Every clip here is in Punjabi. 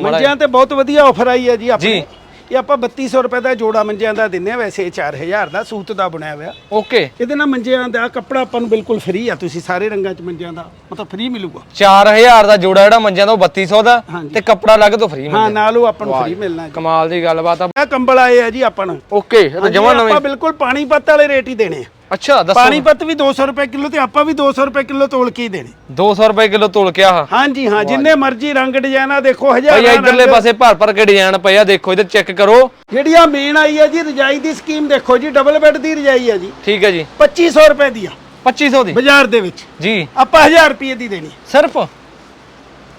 ਮੰਜਿਆਂ ਤੇ ਬਹੁਤ ਵਧੀਆ ਆਫਰ ਆਈ ਹੈ ਜੀ ਆਪਣੇ। ਇਹ ਆਪਾਂ 3200 ਰੁਪਏ ਦਾ ਜੋੜਾ ਮੰਜਿਆਂ ਦਾ ਦਿੰਨੇ ਆ ਵੈਸੇ ਇਹ 4000 ਦਾ ਸੂਤ ਦਾ ਬਣਿਆ ਹੋਇਆ। ਓਕੇ ਇਹਦੇ ਨਾਲ ਮੰਜਿਆਂ ਦਾ ਕੱਪੜਾ ਆਪਾਂ ਨੂੰ ਬਿਲਕੁਲ ਫ੍ਰੀ ਆ ਤੁਸੀਂ ਸਾਰੇ ਰੰਗਾਂ 'ਚ ਮੰਜਿਆਂ ਦਾ ਮਤਲਬ ਫ੍ਰੀ ਮਿਲੂਗਾ। 4000 ਦਾ ਜੋੜਾ ਜਿਹੜਾ ਮੰਜਿਆਂ ਦਾ ਉਹ 3200 ਦਾ ਹਾਂਜੀ। ਤੇ ਕੱਪੜਾ ਅਲੱਗ ਤੋਂ ਫ੍ਰੀ ਹਾਂ ਨਾਲ ਉਹ ਆਪਾਂ ਨੂੰ ਫ੍ਰੀ ਮਿਲਣਾ ਜੀ। ਕਮਾਲ ਦੀ ਗੱਲਬਾਤ ਆ। ਇਹ ਕੰਬਲ ਆਏ ਆ ਜੀ ਆਪਾਂ ਨੂੰ। ਓਕੇ ਇਹ ਤਾਂ ਜਮਾ ਨਵੇਂ। ਆਪਾਂ ਬਿਲਕੁਲ ਪਾਣੀਪਤ ਵਾਲੇ ਰੇਟ ਹੀ ਦੇਣੇ ਆ। ਅੱਛਾ ਦੱਸੋ ਪਾਣੀਪਤ ਵੀ 200 ਰੁਪਏ ਕਿਲੋ ਤੇ ਆਪਾਂ ਵੀ 200 ਰੁਪਏ ਕਿਲੋ ਤੋਲ ਕੇ ਹੀ ਦੇਣੇ। 200 ਰੁਪਏ ਕਿਲੋ ਤੋਲ ਕੇ ਆਹ ਹਾਂਜੀ ਹਾਂ ਜਿੰਨੇ ਮਰਜ਼ੀ ਰੰਗ ਡਿਜ਼ਾਈਨ ਦੇਖੋ ਭਾਈ ਹਜ਼ਾਰਾਂ ਇਧਰਲੇ ਰੰਗ। ਪਾਸੇ ਭਰ ਭਰ ਕੇ ਡਿਜ਼ਾਈਨ ਪਏ ਆ ਦੇਖੋ ਇਧਰ ਚੈੱਕ ਕਰੋ। ਜਿਹੜੀ ਆ ਮੇਨ ਆਈ ਹੈ ਜੀ ਰਜਾਈ ਦੀ ਸਕੀਮ ਦੇਖੋ ਜੀ ਡਬਲ ਬੈੱਡ ਦੀ ਰਜਾਈ ਹੈ ਜੀ। ਠੀਕ ਹੈ ਜੀ। 2500 ਰੁਪਏ ਦੀ ਆ 2500 ਦੀ? ਬਾਜ਼ਾਰ ਦੇ ਵਿੱਚ। ਜੀ। ਆਪਾਂ 1000 ਰੁਪਏ ਦੀ ਦੇਣੀ। ਸਿਰਫ?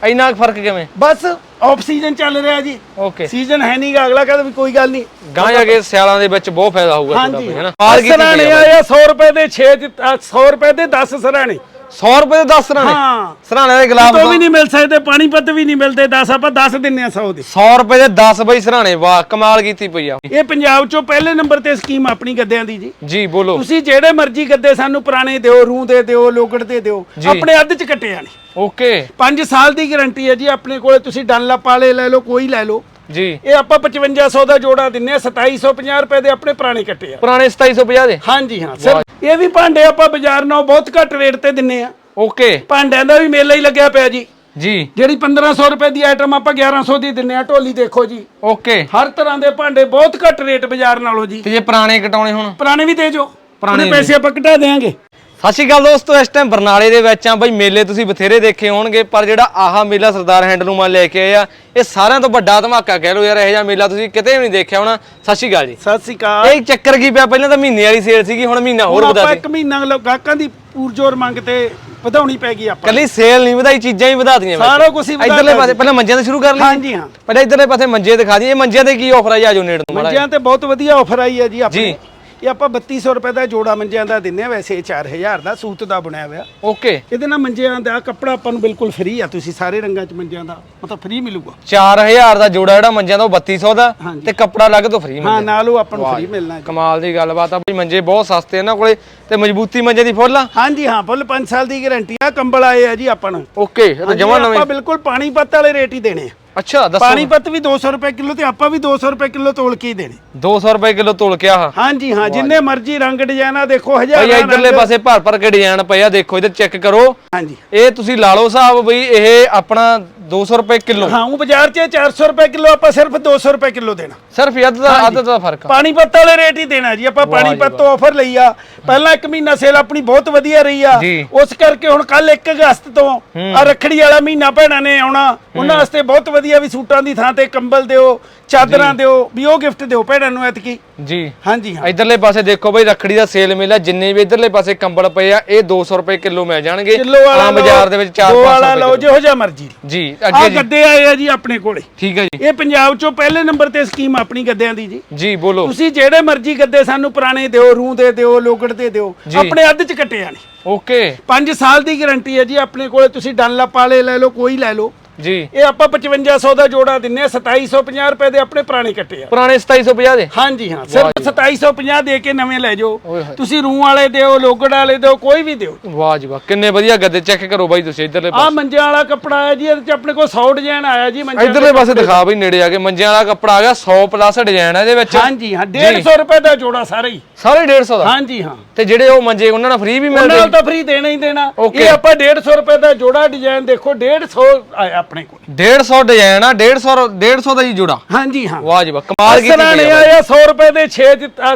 ਇੰਨਾ ਫ਼ਰਕ ਕਿਵੇਂ? ਬਸ ਆਫ ਸੀਜ਼ਨ ਚੱਲ ਰਿਹਾ ਜੀ। ਓਕੇ ਸੀਜ਼ਨ ਹੈ ਨਹੀਂਗਾ ਅਗਲਾ ਕਹਿੰਦਾ ਵੀ ਕੋਈ ਗੱਲ ਨਹੀਂ ਗਾਂ ਜਾ ਕੇ ਸਿਆਲਾਂ ਦੇ ਵਿੱਚ ਬਹੁਤ ਫਾਇਦਾ ਹੋਊਗਾ ਤੁਹਾਡਾ ਭਾਈ ਹੈਨਾ ਸਰਾਣੇ ਆਇਆ 100 ਰੁਪਏ ਦੇ 6 100 ਰੁਪਏ ਦੇ 10 ਸਰਾਣੇ। 100 ਰੁਪਏ ਦੇ 10 ਸਰਾਣੇ? ਹਾਂ। ਸਰਾਣੇ ਦੇ ਗੁਲਾਬ ਤੋਂ ਵੀ ਨਹੀਂ ਮਿਲ ਸਕਦੇ ਪਾਣੀਪਤ ਵੀ ਨਹੀਂ ਮਿਲਦੇ 10 ਆਪਾਂ 10 ਦਿੰਨੇ ਆ 100 ਦੇ। 100 ਰੁਪਏ ਦੇ 10 ਬਈ ਸਰਾਣੇ ਵਾਹ ਕਮਾਲ ਕੀਤੀ ਪਈ ਆ। ਇਹ ਪੰਜਾਬ ਚੋਂ ਪਹਿਲੇ ਨੰਬਰ ਤੇ ਸਕੀਮ ਆਪਣੀ ਗੱਦਿਆਂ ਦੀ ਜੀ। ਜੀ ਬੋਲੋ। ਤੁਸੀਂ ਜਿਹੜੇ ਮਰਜ਼ੀ ਗੱਦੇ ਸਾਨੂੰ ਪੁਰਾਣੇ ਦਿਓ ਰੂਹ ਦੇ ਦਿਓ ਲੋਗੜ ਦੇ ਦਿਓ। ਆਪਣੇ ਅੱਧ ਚ ਕੱਟਿਆ ਨਹੀਂ ਓਕੇ। 5 ਸਾਲ ਦੀ ਗਾਰੰਟੀ ਹੈ ਜੀ ਆਪਣੇ ਕੋਲੇ ਤੁਸੀਂ ਡਨਲਪ ਵਾਲੇ ਲੈ ਲਓ ਕੋਈ ਲੈ ਲਓ। ਜੀ। ਇਹ ਆਪਾਂ 5500 ਦਾ ਜੋੜਾ ਦਿੰਨੇ ਆ 2750 ਰੁਪਏ ਦੇ ਆਪਣੇ ਪੁਰਾਣੇ ਕੱਟੇ ਆ। ਪੁਰਾਣੇ 2750 ਦੇ? ਹਾਂਜੀ ਹਾਂ। ਸਰ ਇਹ ਵੀ ਭਾਂਡੇ ਆਪਾਂ ਬਾਜ਼ਾਰ ਨਾਲੋਂ ਬਹੁਤ ਘੱਟ ਰੇਟ ਤੇ ਦਿੰਨੇ ਆ। ਓਕੇ। ਭਾਂਡਿਆਂ ਦਾ ਵੀ ਮੇਲਾ ਹੀ ਲੱਗਿਆ ਪਿਆ ਜੀ। ਜੀ। ਜਿਹੜੀ 1500 ਰੁਪਏ ਦੀ ਆਈਟਮ ਆਪਾਂ 1100 ਦੀ ਦਿੰਨੇ ਆ ਢੋਲੀ ਦੇਖੋ ਜੀ। ਓਕੇ। ਹਰ ਤਰ੍ਹਾਂ ਦੇ ਭਾਂਡੇ ਬਹੁਤ ਘੱਟ ਰੇਟ ਬਾਜ਼ਾਰ ਨਾਲੋਂ ਜੀ। ਤੇ ਜੇ ਪੁਰਾਣੇ ਕਟਾਉਣੇ ਹੁਣ? ਪੁਰਾਣੇ ਵੀ ਦੇ ਜੋ। ਪੁਰਾਣੇ ਪੈਸੇ ਆਪਾਂ ਘਟਾ ਦੇਾਂਗੇ ਸਤਿ ਸ਼੍ਰੀ ਅਕਾਲ ਦੋਸਤੋ ਇਸ ਟਾਈਮ ਬਰਨਾਲੇ ਦੇ ਵਿੱਚ ਆ ਬਈ ਮੇਲੇ ਤੁਸੀਂ ਬਥੇਰੇ ਦੇਖੇ ਹੋਣਗੇ ਪਰ ਜਿਹੜਾ ਆਹਾ ਮੇਲਾ ਸਰਦਾਰ ਹੈਂਡਲੂਮਾਂ ਲੈ ਕੇ ਆਏ ਆ ਇਹ ਸਾਰਿਆਂ ਤੋਂ ਵੱਡਾ ਧਮਾਕਾ ਕਹਿ ਲਓ ਯਾਰ ਇਹ ਜਿਹਾ ਮੇਲਾ ਤੁਸੀਂ ਕਿਤੇ ਵੀ ਨਹੀਂ ਦੇਖਿਆ ਹੋਣਾ। ਸਤਿ ਸ਼੍ਰੀ ਅਕਾਲ ਜੀ। ਸਤਿ ਸ੍ਰੀ ਅਕਾਲ। ਇਹ ਚੱਕਰ ਕੀ ਪਿਆ? ਪਹਿਲਾਂ ਤਾਂ ਮਹੀਨੇ ਵਾਲੀ ਸੇਲ ਸੀਗੀ ਹੁਣ ਮਹੀਨਾ ਹੋਰ ਵਧਾ ਆਪਾਂ ਦੇ। ਇੱਕ ਮਹੀਨਾ ਲੋ ਗਾਹਕਾਂ ਦੀ ਪੂਰਜੋਰ ਮੰਗ ਤੇ ਵਧਾਉਣੀ ਪੈ ਗਈ ਆਪਾਂ। ਕੱਲੀ ਸੇਲ ਨਹੀਂ ਵਧਾਈ ਚੀਜ਼ਾਂ ਹੀ ਵਧਾਤੀਆਂ। ਸਾਰਾ ਕੁਝ ਹੀ ਵਧਾ ਇੱਧਰਲੇ ਪਾਸੇ ਪਹਿਲਾਂ ਮੰਜਿਆਂ ਤੋਂ ਸ਼ੁਰੂ ਕਰ ਲਈ ਹਾਂਜੀ ਹਾਂ। ਪਹਿਲਾਂ ਇੱਧਰਲੇ ਪਾਸੇ ਮੰਜੇ ਦਿਖਾ ਦਈਏ। ਮੰਜਿਆਂ ਤੇ ਕੀ ਆਫਰ ਆ ਜੀ ਆਜੋ ਨੇੜ ਮਾੜਾ ਮੰਜਿਆਂ ਤੇ ਬਹੁਤ ਵਧੀਆ ਆਫਰ ਆਈ ਹੈ ਜੀ ਆਪਣੇ। ਇਹ ਆਪਾਂ 3200 ਰੁਪਏ ਦਾ ਜੋੜਾ ਮੰਜਿਆਂ ਦਾ ਦਿੰਨੇ ਆ ਵੈਸੇ ਇਹ 4000 ਦਾ ਸੂਤ ਦਾ ਬਣਿਆ ਹੋਇਆ। ਓਕੇ ਇਹਦੇ ਨਾਲ ਮੰਜਿਆਂ ਦਾ ਕੱਪੜਾ ਆਪਾਂ ਨੂੰ ਬਿਲਕੁਲ ਫ੍ਰੀ ਆ ਤੁਸੀਂ ਸਾਰੇ ਰੰਗਾਂ 'ਚ ਮੰਜਿਆਂ ਦਾ ਮਤਲਬ ਫ੍ਰੀ ਮਿਲੂਗਾ। 4000 ਦਾ ਜੋੜਾ ਜਿਹੜਾ ਮੰਜਿਆਂ ਦਾ ਉਹ 3200 ਦਾ ਹਾਂਜੀ। ਤੇ ਕੱਪੜਾ ਅਲੱਗ ਤੋਂ ਫ੍ਰੀ ਹਾਂ ਨਾਲ ਉਹ ਆਪਾਂ ਨੂੰ ਫ੍ਰੀ ਮਿਲਣਾ। ਕਮਾਲ ਦੀ ਗੱਲਬਾਤ ਆ ਬਈ ਮੰਜੇ ਬਹੁਤ ਸਸਤੇ ਇਹਨਾਂ ਕੋਲੇ ਤੇ ਮਜ਼ਬੂਤੀ ਮੰਜੇ ਦੀ ਫੁੱਲ ਆ? ਹਾਂਜੀ ਹਾਂ ਫੁੱਲ 5 ਸਾਲ ਦੀ ਗਾਰੰਟੀ ਆ ਕੰਬਲ ਆਏ ਆ ਜੀ ਆਪਾਂ ਨੂੰ। ਓਕੇ ਇਹ ਤਾਂ ਜਮਾ ਨਵੇਂ। ਆਪਾਂ ਬਿਲਕੁਲ ਪਾਣੀਪਤ ਵਾਲੇ ਰੇਟ ਹੀ ਦੇਣੇ ਆ। ਅੱਛਾ ਦੱਸੋ। ਪਾਣੀਪਤ ਵੀ 200 ਰੁਪਏ ਕਿਲੋ ਤੇ ਆਪਾਂ ਵੀ 200 ਰੁਪਏ ਕਿਲੋ ਤੋਲ ਕੇ ਹੀ ਦੇਣੇ। 200 ਰੁਪਏ ਕਿਲੋ ਤੋਲ ਕੇ ਆਹ ਹਾਂਜੀ ਹਾਂ ਜਿੰਨੇ ਮਰਜ਼ੀ ਰੰਗ ਡਿਜ਼ਾਈਨ ਆ ਦੇਖੋ ਭਾਈ ਹਜ਼ਾਰਾਂ ਇਧਰਲੇ ਰੰਗ। ਪਾਸੇ ਭਰ ਭਰ ਕੇ ਡਿਜ਼ਾਈਨ ਪਏ ਆ ਦੇਖੋ ਇਧਰ ਚੈੱਕ ਕਰੋ। ਹਾਂਜੀ। ਇਹ ਤੁਸੀਂ ਲਾ ਲਓ ਹਿਸਾਬ ਬਈ ਇਹ ਆਪਣਾ 200 ਰੁਪਏ ਕਿਲੋ। ਹਾਂ ਉਹ ਬਾਜ਼ਾਰ 'ਚ 400 ਰੁਪਏ ਕਿਲੋ ਆਪਾਂ ਸਿਰਫ 200 ਰੁਪਏ ਕਿਲੋ ਦੇਣਾ। ਸਿਰਫ ਅੱਧ ਦਾ ਅੱਧ ਦਾ ਫ਼ਰਕ ਆ। ਪਾਣੀਪਤ ਵਾਲੇ ਰੇਟ ਹੀ ਦੇਣਾ ਜੀ ਆਪਾਂ ਪਾਣੀਪਤ ਤੋਂ ਆਫਰ ਲਈ ਆ। ਪਹਿਲਾਂ ਇੱਕ ਮਹੀਨਾ ਸੇਲ ਆਪਣੀ ਬਹੁਤ ਵਧੀਆ ਰਹੀ ਆ। ਜੀ। ਉਸ ਕਰਕੇ ਹੁਣ ਕੱਲ 1 ਅਗਸਤ ਤੋਂ ਆ ਰੱਖੜੀ ਵਾਲਾ ਮਹੀਨਾ ਭੈਣਾਂ ਨੇ ਆਉਣਾ। ਉਹਨਾਂ ਵਾਸਤੇ ਬਹੁਤ ਵਧੀਆ ਵੀ ਸੂਟਾਂ ਦੀ ਥਾਂ ਤੇ ਕੰਬਲ ਦਿਓ ਚਾਦਰਾਂ ਦਿਓ ਵੀ ਉਹ ਗਿਫਟ ਦਿਓ ਭੈਣਾਂ ਨੂੰ ਐਤਕੀ। ਜੀ। ਹਾਂਜੀ ਹਾਂ। ਇਧਰਲੇ ਪਾਸੇ ਦੇਖੋ ਬਈ ਰੱਖੜੀ ਦਾ ਸੇਲ ਮੇਲਾ ਜਿੰਨੇ ਵੀ ਇਧਰਲੇ ਪਾਸੇ ਕੰਬਲ ਪਏ ਆ ਇਹ 200 ਰੁਪਏ ਕਿਲੋ ਮਿਲ ਜਾਣਗੇ। ਕਿਲੋ ਵਾਲਾ ਆਮ ਬਾਜ਼ਾਰ ਦੇ ਵਿੱਚ 4 ਦੋ 500 ਵਾਲਾ ਰੁਪਏ ਲਓ ਜਿਹੋ ਜਿਹਾ ਮਰਜ਼ੀ। ਜੀ। ਆ ਅੱਗੇ ਜੀ। ਗੱਦੇ ਆਏ ਆ ਜੀ ਆਪਣੇ ਕੋਲੇ। ਠੀਕ ਹੈ ਜੀ। ਇਹ ਪੰਜਾਬ ਚੋਂ ਪਹਿਲੇ ਨੰਬਰ ਤੇ ਸਕੀਮ ਆਪਣੀ ਗੱਦਿਆਂ ਦੀ ਜੀ। ਜੀ ਬੋਲੋ। ਤੁਸੀਂ ਜਿਹੜੇ ਮਰਜ਼ੀ ਗੱਦੇ ਸਾਨੂੰ ਪੁਰਾਣੇ ਦਿਓ ਰੂਹ ਦੇ ਦਿਓ ਲੋਗੜ ਦੇ ਦਿਓ ਜੀ। ਆਪਣੇ ਅੱਧ ਚ ਕੱਟਿਆ ਨਹੀਂ ਓਕੇ। 5 ਸਾਲ ਦੀ ਗਾਰੰਟੀ ਹੈ ਜੀ ਆਪਣੇ ਕੋਲੇ ਤੁਸੀਂ ਡਨਲਪ ਵਾਲੇ ਲੈ ਲਓ ਕੋਈ ਲੈ ਲਓ। ਜੀ। ਇਹ ਆਪਾਂ 5500 ਦਾ ਜੋੜਾ ਦਿੰਨੇ ਆ 2750 ਰੁਪਏ ਦੇ ਆਪਣੇ ਪੁਰਾਣੇ ਕੱਟੇ ਆ। ਪੁਰਾਣੇ 2750 ਦੇ? ਹਾਂਜੀ ਹਾਂ। ਸਿਰਫ 2750 ਦੇ ਕੇ ਨਵੇਂ ਲੈ ਜਾਓ। ਤੁਸੀਂ ਰੂਹ ਵਾਲੇ ਦਿਓ ਲੋਗੜ ਵਾਲੇ ਦਿਓ ਕੋਈ ਵੀ ਦਿਓ। ਵਾਹ ਜੀ ਵਾਹ। ਕਿੰਨੇ ਵਧੀਆ ਗੱਦੇ ਚੈੱਕ ਕਰੋ ਬਾਈ ਤੁਸੀਂ ਇਧਰਲੇ ਆ ਮੰਜਿਆਂ ਵਾਲਾ ਕੱਪੜਾ ਆਇਆ ਜੀ ਇਹਦੇ ਚ ਆਪਣੇ ਕੋਲ 100 ਡਿਜ਼ਾਈਨ ਆਇਆ ਜੀ ਮੰਜਿਆਂ ਇਧਰਲੇ ਪਾਸੇ ਦਿਖਾ ਬਈ ਨੇੜੇ ਆ ਕੇ। ਮੰਜਿਆਂ ਵਾਲਾ ਕੱਪੜਾ ਆ ਗਿਆ 100 ਪਲੱਸ ਡਿਜ਼ਾਈਨ ਆ ਇਹਦੇ ਵਿੱਚ। ਹਾਂਜੀ ਹਾਂ 150 ਰੁਪਏ ਦਾ ਜੋੜਾ ਸਾਰਾ ਹੀ। ਸਾਰੇ 150 ਦਾ? ਹਾਂਜੀ ਹਾਂ। ਤੇ ਜਿਹੜੇ ਉਹ ਮੰਜੇ ਉਹਨਾਂ ਨਾਲ ਫ੍ਰੀ ਵੀ ਉਹਨਾਂ ਮਿਲਦੇ? ਨਾਲ ਤਾਂ ਫ੍ਰੀ ਦੇਣਾ ਹੀ ਦੇਣਾ. ਇਹ ਆਪਾਂ 150 ਰੁਪਏ ਦਾ ਜੋੜਾ ਡਿਜ਼ਾਈਨ ਦੇਖੋ 150 ਆਇਆ। ਆਪਣੇ ਕੋਲ। 150 ਡਿਜ਼ਾਈਨ ਆ 150 150 ਦਾ ਹੀ ਜੋੜਾ। ਹਾਂਜੀ ਹਾਂ। ਵਾਹ ਜੀ ਵਾਹ ਕਮਾਲ ਕੀਤੀ ਸਰਾਣੇ ਆ ਆਇਆ 100 ਰੁਪਏ ਦੇ 6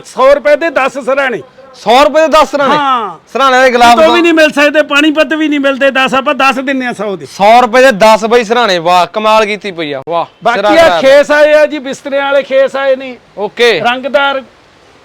100 ਰੁਪਏ ਦੇ 10 ਸਰਾਣੇ। 100 ਰੁਪਏ ਦੇ 10 ਸਰਾਣੇ? ਹਾਂ। ਸਰਾਣੇ ਦੇ ਗੁਲਾਬ ਤੋਂ ਵੀ ਨਹੀਂ ਮਿਲ ਸਕਦੇ ਪਾਣੀਪਤ ਵੀ ਨਹੀਂ ਮਿਲਦੇ 10 ਆਪਾਂ 10 ਦਿੰਨੇ ਆ 100 ਦੇ। 100 ਰੁਪਏ ਦੇ 10 ਬਈ ਸਰਾਣੇ ਵਾਹ ਕਮਾਲ ਕੀਤੀ ਪਈ ਆ ਵਾਹ। ਬਾਕੀ ਆ ਖੇਸ ਆਏ ਆ ਜੀ ਬਿਸਤਰਿਆਂ ਵਾਲੇ ਖੇਸ ਆਏ ਨੇ। ਓਕੇ। ਰੰਗਦਾਰ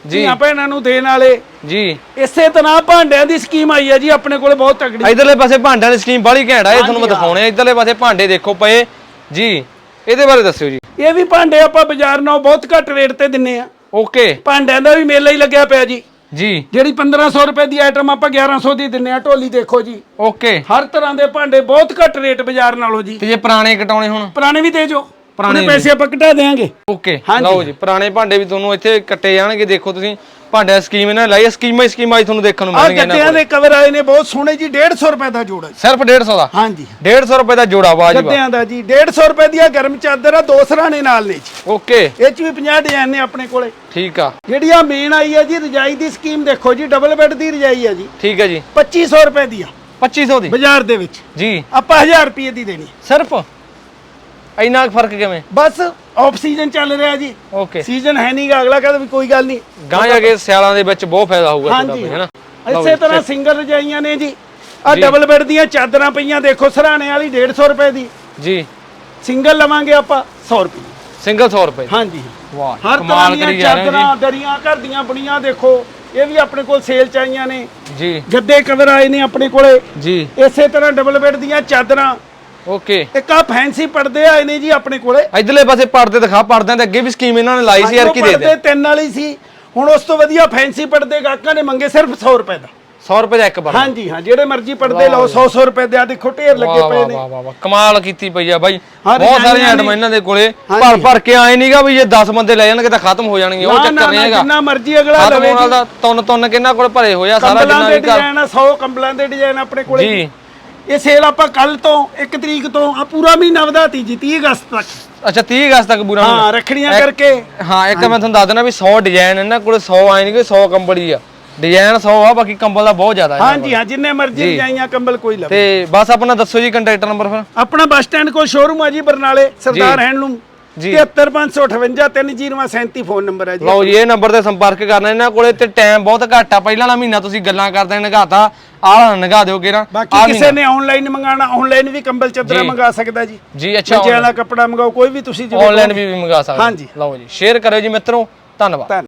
ਜੀ। ਜੀ ਭੈਣਾਂ ਨੂੰ ਦੇਣ ਵਾਲੇ। ਜੀ। ਇਸੇ ਤਰ੍ਹਾਂ ਭਾਂਡਿਆਂ ਦੀ ਸਕੀਮ ਆਈ ਹੈ ਜੀ ਆਪਣੇ ਕੋਲੇ ਬਹੁਤ ਤਗੜੀ ਇਧਰਲੇ ਪਾਸੇ ਭਾਂਡਿਆਂ ਦੀ ਸਕੀਮ ਬਾਹਲੀ ਘੈਂਟ ਆ ਇਹ ਤੁਹਾਨੂੰ ਮੈਂ ਦਿਖਾਉਣੇ ਆ। ਇਧਰਲੇ ਪਾਸੇ ਭਾਂਡੇ ਦੇਖੋ ਪਏ। ਜੀ ਇਹਦੇ ਬਾਰੇ ਦੱਸਿਓ ਜੀ। ਇਹ ਵੀ ਭਾਂਡੇ ਆਪਾਂ ਬਾਜ਼ਾਰ ਨਾਲੋਂ ਬਹੁਤ ਘੱਟ ਰੇਟ ਤੇ ਦਿੰਨੇ ਆ। ਓਕੇ। ਭਾਂਡਿਆਂ ਦਾ ਵੀ ਮੇਲਾ ਹੀ ਲੱਗਿਆ ਪਿਆ ਜੀ। ਜੀ। ਜਿਹੜੀ 1500 ਰੁਪਏ ਦੀ ਆਈਟਮ ਆਪਾਂ 1100 ਦੀ ਦਿੰਨੇ ਆ ਢੋਲੀ ਦੇਖੋ ਜੀ। ਓਕੇ। ਹਰ ਤਰ੍ਹਾਂ ਦੇ ਭਾਂਡੇ ਬਹੁਤ ਘੱਟ ਰੇਟ ਬਾਜ਼ਾਰ ਨਾਲੋਂ ਜੀ। ਤੇ ਜੇ ਪੁਰਾਣੇ ਕਟਾਉਣੇ ਹੁਣ? ਪੁਰਾਣੇ ਵੀ ਦੇ ਜੋ। ਪੁਰਾਣੇ ਪੈਸੇ ਆਪਾਂ ਘਟਾ ਦੇਾਂਗੇ ਓਕੇ। ਲਓ ਜੀ ਪੁਰਾਣੇ ਭਾਂਡੇ ਵੀ ਤੁਹਾਨੂੰ ਇੱਥੇ ਕੱਟੇ ਜਾਣਗੇ। ਦੇਖੋ ਤੁਸੀਂ ਭਾਂਡਿਆਂ ਦੀ ਸਕੀਮ ਇਹਨਾਂ ਨੇ ਲਾਈ ਸਕੀਮਾਂ ਹੀ ਸਕੀਮਾਂ ਹੀ ਤੁਹਾਨੂੰ ਦੇਖਣ ਨੂੰ ਆ ਮਿਲਣਗੀਆਂ ਇਹਨਾਂ ਦੇ ਕਵਰ ਆਏ ਨੇ ਬਹੁਤ ਸੋਹਣੇ ਜੀ 150 ਰੁਪਏ ਦਾ ਜੋੜਾ ਜੀ। ਸਿਰਫ 150 ਦਾ? ਹਾਂਜੀ। 150 ਰੁਪਏ ਦਾ ਜੋੜਾ ਵਾਜਿਬ ਗੱਦਿਆਂ ਦਾ ਜੀ 150 ਰੁਪਏ ਦੀਆਂ ਗਰਮ ਚਾਦਰ ਆ ਦੋ ਸਰਾਣੇ ਨਾਲ ਨੇ ਜੀ। ਓਕੇ। ਇਹ ਚ ਵੀ 50 ਡਿਜ਼ਾਈਨ ਨੇ ਆਪਣੇ ਕੋਲੇ। ਠੀਕ ਆ। ਜਿਹੜੀ ਆ ਮੇਨ ਆਈ ਹੈ ਜੀ ਰਜਾਈ ਦੀ ਸਕੀਮ ਦੇਖੋ ਜੀ ਡਬਲ ਬੈੱਡ ਦੀ ਰਜਾਈ ਹੈ ਜੀ। ਠੀਕ ਹੈ ਜੀ। 2500 ਰੁਪਏ ਦੀ ਆ 2500 ਦੀ? ਬਾਜ਼ਾਰ ਦੇ ਵਿੱਚ। ਜੀ। ਆਪਾਂ 1000 ਰੁਪਏ ਦੀ ਦੇਣੀ। ਸਿਰਫ? ਇੰਨਾ ਕੁ ਫ਼ਰਕ ਕਿਵੇਂ? ਬਸ ਆਫ ਸੀਜ਼ਨ ਚੱਲ ਰਿਹਾ ਜੀ। ਓਕੇ ਸੀਜ਼ਨ ਹੈ ਨਹੀਂਗਾ ਅਗਲਾ ਕਹਿੰਦਾ ਵੀ ਕੋਈ ਗੱਲ ਨਹੀਂ ਗਾਂ ਜਾ ਕੇ ਸਿਆਲਾਂ ਦੇ ਵਿੱਚ ਬਹੁਤ ਫਾਇਦਾ ਹੋਊਗਾ ਤੁਹਾਡਾ ਹਾਂਜੀ। ਹੈਨਾ? ਇਸੇ ਤਰ੍ਹਾਂ ਸਿੰਗਲ ਰਜਾਈਆਂ ਨੇ ਜੀ। ਆ ਡਬਲ ਬੈੱਡ ਦੀਆਂ ਚਾਦਰਾਂ ਪਈਆਂ ਦੇਖੋ ਸਰਾਣੇ ਵਾਲੀ 150 ਰੁਪਏ ਦੀ। ਜੀ। ਸਿੰਗਲ ਲਵਾਂਗੇ ਆਪਾਂ 100 ਰੁਪਏ। ਸਿੰਗਲ 100 ਰੁਪਏ। ਹਾਂਜੀ। ਵਾਹ ਹਰ ਤਰ੍ਹਾਂ ਕਮਾਲ ਦੀਆਂ ਕਰੀ ਜਾ ਰਹੇ ਚਾਦਰਾਂ ਦਰੀਆਂ ਘਰ ਦੀਆਂ ਬੁਣੀਆਂ ਦੇਖੋ ਇਹ ਵੀ ਆਪਣੇ ਕੋਲ ਸੇਲ ਚ ਆਈਆਂ ਨੇ। ਜੀ। ਗੱਦੇ ਕਵਰ ਆਏ ਨੇ ਆਪਣੇ ਕੋਲੇ। ਜੀ। ਇਸੇ ਤਰ੍ਹਾਂ ਡਬਲ ਬੈੱਡ ਦੀਆਂ ਚਾਦਰਾਂ ਓਕੇ ਇੱਕ ਆ ਫੈਂਸੀ ਪਰਦੇ ਆਏ ਨੇ ਜੀ ਆਪਣੇ ਕੋਲੇ। ਇਧਰਲੇ ਪਾਸੇ ਪਰਦੇ ਦਿਖਾ ਪਰਦਿਆਂ ਦੇ ਅੱਗੇ ਵੀ ਸਕੀਮ ਇਹਨਾਂ ਨੇ ਲਾਈ ਸੀ ਯਾਰ ਕੀ ਦੇ ਦੇ ਪਰਦੇ ਤਿੰਨ ਵਾਲੀ ਸੀ ਹੁਣ ਉਸ ਤੋਂ ਵਧੀਆ ਫੈਂਸੀ ਪਰਦੇ ਗਾਹਕਾਂ ਨੇ ਮੰਗੇ ਸਿਰਫ 100 ਰੁਪਏ ਦਾ। 100 ਰੁਪਏ ਦਾ ਇੱਕ ਪਰਦਾ ਹਾਂਜੀ ਹਾਂ ਜਿਹੜੇ ਮਰਜ਼ੀ ਪਰਦੇ ਲਓ 100 100 ਰੁਪਏ ਦੇ ਆ ਦੇਖੋ ਢੇਰ ਲੱਗੇ ਵਾਹ ਪਏ ਵਾਹ ਨੇ। ਵਾਹ ਵਾਹ ਵਾਹ ਕਮਾਲ ਕੀਤੀ ਪਈ ਆ ਬਾਈ। ਹਾਂ, ਬਹੁਤ ਸਾਰੀਆਂ ਡਿਜ਼ਾਈਨਾਂ ਆਈਟਮਾਂ। ਇਹਨਾਂ ਦੇ ਕੋਲੇ। ਭਰ। ਭਰ ਕੇ ਆਏ ਨਹੀਂਗਾ ਵੀ ਜੇ 10 ਬੰਦੇ ਲੈ ਜਾਣਗੇ ਤਾਂ ਖਤਮ ਹੋ ਜਾਣਗੇ ਉਹ ਨਾ, ਚੱਕਰ ਨਾ, ਨਹੀਂ ਨਾ, ਹੈਗਾ। ਜਿੰਨਾ ਮਰਜ਼ੀ ਅਗਲਾ ਖਤਮ ਲਵੇ ਹੋਣ ਜੀ। ਤੁੰਨ ਤੁੰਨ ਕਿੰਨਾ ਕੋਲ ਭਰੇ ਹੋਇਆ ਸਾਰਾ ਕੰਬਲਾਂ ਜਿੰਨਾ ਦੇ ਵੀ ਘਰ ਡਿਜ਼ਾਈਨ ਆ 100 ਕੰਬਲਾਂ ਦੇ ਡਿਜ਼ਾਈਨ ਆਪਣੇ ਕੋਲੇ ਜੀ। ਇਹ ਸੇਲ ਆਪਾਂ ਕੱਲ ਤੋਂ 1 ਤਰੀਕ ਤੋਂ ਆ ਪੂਰਾ ਮਹੀਨਾ ਵਧਾਤੀ ਜੀ 30 ਅਗਸਤ ਤੱਕ। ਅੱਛਾ 30 ਅਗਸਤ ਤੱਕ ਪੂਰਾ ਹਾਂ। ਰੱਖੜੀਆਂ ਕਰਕੇ। ਹਾਂ ਇੱਕ ਮੈਂ ਤੁਹਾਨੂੰ ਦੱਸ ਦਿੰਦਾ ਵੀ 100 ਡਿਜ਼ਾਈਨ ਇਹਨਾਂ ਕੋਲੇ 100 ਆਏ ਨਹੀਂ ਕਿ 100 ਕੰਬਲੀ ਆ। ਡਿਜ਼ਾਈਨ 100 ਆ ਬਾਕੀ ਕੰਬਲ ਦਾ ਬਹੁਤ ਜ਼ਿਆਦਾ ਹੈ ਹਾਂਜੀ ਹਾਂ ਜਿੰਨੇ ਮਰਜ਼ੀ ਜਾਈਆਂ ਕੰਬਲ ਕੋਈ ਲਵੇ। ਤੇ ਬਸ ਆਪਣਾ ਦੱਸੋ ਜੀ ਕੰਟੈਕਟ ਨੰਬਰ ਫਿਰ। ਆਪਣਾ ਬੱਸ ਸਟੈਂਡ ਕੋਲ ਸ਼ੋਰੂਮ ਆ ਜੀ ਬਰਨਾਲੇ ਸਰਦਾਰ ਹੈਂਡਲੂਮ। 73558 ਫੋਨ ਨੰਬਰ ਹੈ ਜੀ। ਲਓ ਜੀ ਇਹ ਨੰਬਰ ਤੇ ਸੰਪਰਕ ਕਰਨਾ ਇਹਨਾਂ ਕੋਲੇ ਤੇ ਟਾਈਮ ਬਹੁਤ ਘੱਟ ਆ ਪਹਿਲਾਂ ਵਾਲਾ ਮਹੀਨਾ ਤੁਸੀਂ ਗੱਲਾਂ ਕਰਦੇ ਨਗਾਤਾ ਆਹ ਨਗਾ ਦਿਓ ਕਿਰਾ ਬਾਕੀ ਕਿਸੇ ਨੇ ਆਨਲਾਈਨ ਮੰਗਾਣਾ ਆਨਲਾਈਨ ਵੀ ਕੰਬਲ ਚਾਦਰਾਂ ਮੰਗਾ ਸਕਦਾ ਜੀ। ਜੀ ਅੱਛਾ ਬੱਚਿਆਂ ਦਾ ਕੱਪੜਾ ਮੰਗਾਓ ਕੋਈ ਵੀ ਤੁਸੀਂ ਜਿਵੇਂ ਆਨਲਾਈਨ ਵੀ ਮੰਗਾ ਸਕਦੇ। ਹਾਂਜੀ। ਲਓ ਜੀ ਸ਼ੇਅਰ ਕਰਿਓ ਜੀ ਮਿੱਤਰੋ ਧੰਨਵਾਦ। ਧੰਨ-